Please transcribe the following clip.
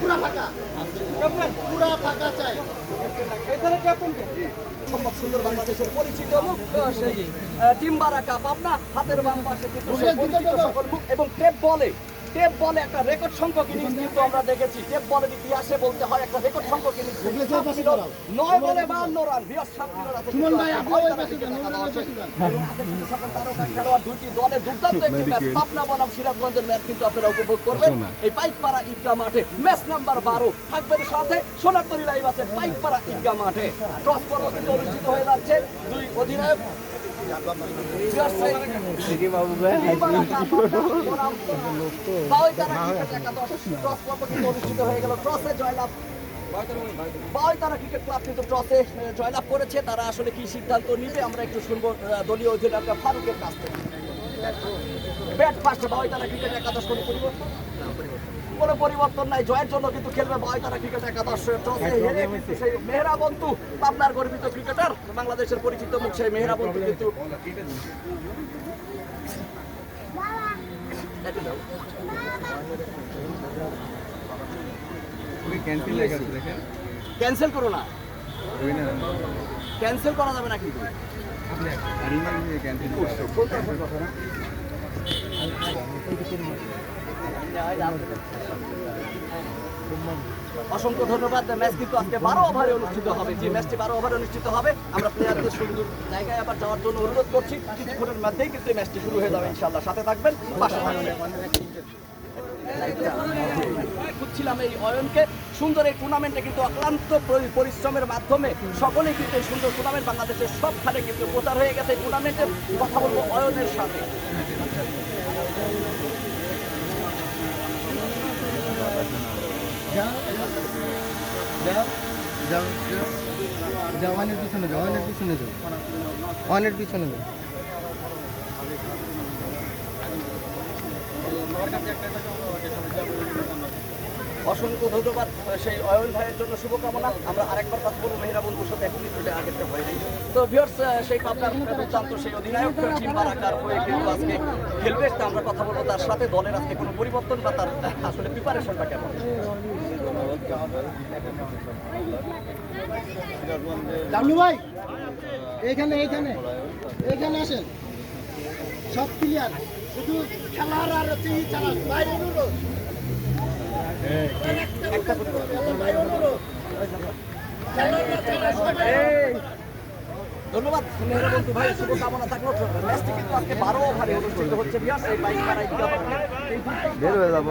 পুরা ফাঁকা পুরা ফাঁকা চাই এখানে ক্যাপ্টেন সম্ভব সুন্দর বাংলাদেশের পরিচিত মুখ সেই আহ, টিম্বারা কাপ। আপনার হাতের বাম পাশে কিন্তু এবং টেপ বলে টেপ বলে একটা রেকর্ড সংখ্যক ইনিংস কিন্তু আমরা দেখেছি। টেপ বলের ইতিহাসে বলতে হয় একটা রেকর্ড সংখ্যক নয় বলে বাহান্ন রান বিরাট সাত সুমন ভাই, আপনি ওই পাশে যান, ওই পাশে যান। সকল তারকা খেলোয়াড় দুটি দলে দুর্দান্ত একটি ম্যাচ। পাবনা বনাম সিরাজগঞ্জের ম্যাচ কিন্তু আপনারা উপভোগ করবেন। এই পাইকপাড়া ঈদগাহ মাঠে ম্যাচ নাম্বার বারো থাকবেন সাথে। সোনাতরি লাইভ আছে পাইকপাড়া ঈদগাহ মাঠে। টস পর্ব কিন্তু অনুষ্ঠিত হয়ে যাচ্ছে। দুই অধিনায়ক অনুষ্ঠিত হয়ে গেল। টসে জয়লাভ। বাই তারা ক্রিকেট ক্লাব কিন্তু টসে জয়লাভ করেছে। তারা আসলে কি সিদ্ধান্ত নিবে আমরা একটু শুনব দলীয় অধিনায়ক ফারুকের কাছ থেকে। ব্যাট ফার্স্ট বাই তারা ক্রিকেট একাদশ কোনো পরিবর্তন? কোনো পরিবর্তন নাই জয়ের জন্য কিন্তু খেলবে বাই তারা ক্রিকেট একাদশ টসে হেরে কিন্তু সেই মেহরা বন্ধু পাবনার গর্বিত ক্রিকেটার বাংলাদেশের পরিচিত মুখ সেই মেহরা বন্ধু কিন্তু ক্যান্সেল করো না। ক্যান্সেল করা যাবে না কিন্তু। অসংখ্য ধন্যবাদ। ম্যাচ কিন্তু আজকে বারো ওভারে অনুষ্ঠিত হবে। যে ম্যাচটি বারো ওভারে অনুষ্ঠিত হবে আমরা প্লেয়ারদের সুন্দর জায়গায় আবার যাওয়ার জন্য অনুরোধ করছি। কিছুক্ষণের মধ্যেই কিন্তু এই ম্যাচটি শুরু হয়ে যাবে ইনশাল্লাহ সাথে থাকবেন পাশে থাকবেন। খুঁজছিলাম এই অয়নকে সুন্দর এই টুর্নামেন্টে কিন্তু অক্লান্ত পরিশ্রমের মাধ্যমে সকলেই কিন্তু সুন্দর টুর্নামেন্ট বাংলাদেশের সবখানে কিন্তু প্রচার হয়ে গেছে টুর্নামেন্টের কথা বলব অয়নের সাথে জওয়ানের পিছনে জওয়ানের পিছনে যাও ওয়ানের পিছনে যাও অসংখ্য ধন্যবাদ সেই অয়ন ভাইয়ের জন্য শুভকামনা। আমরা আরেকবার কথা বলব মেহরা বন্ধুর সাথে এখন একটু আগেরটা হয়ে তো ভিউয়ার্স সেই পাবনার দুর্দান্ত সেই অধিনায়ক টিম বারাকার হয়ে কিন্তু আজকে খেলবে। আমরা কথা বলব তার সাথে। দলের আজকে কোনো পরিবর্তন বা তার আসলে প্রিপারেশনটা কেমন? ডাবলু ভাই এইখানে এইখানে এইখানে আসেন। সব ক্লিয়ার শুধু খেলার আর হচ্ছে ই চালা ভাই অনুরোধ। ধন্যবাদ। মেহরা বন্ধু ভাই শুভকামনা থাকল। ম্যাচটি কিন্তু আজকে বারো ওভারে অনুষ্ঠিত হচ্ছে ভিউয়ার্স এই বাইক মারা বের হয়ে যাব।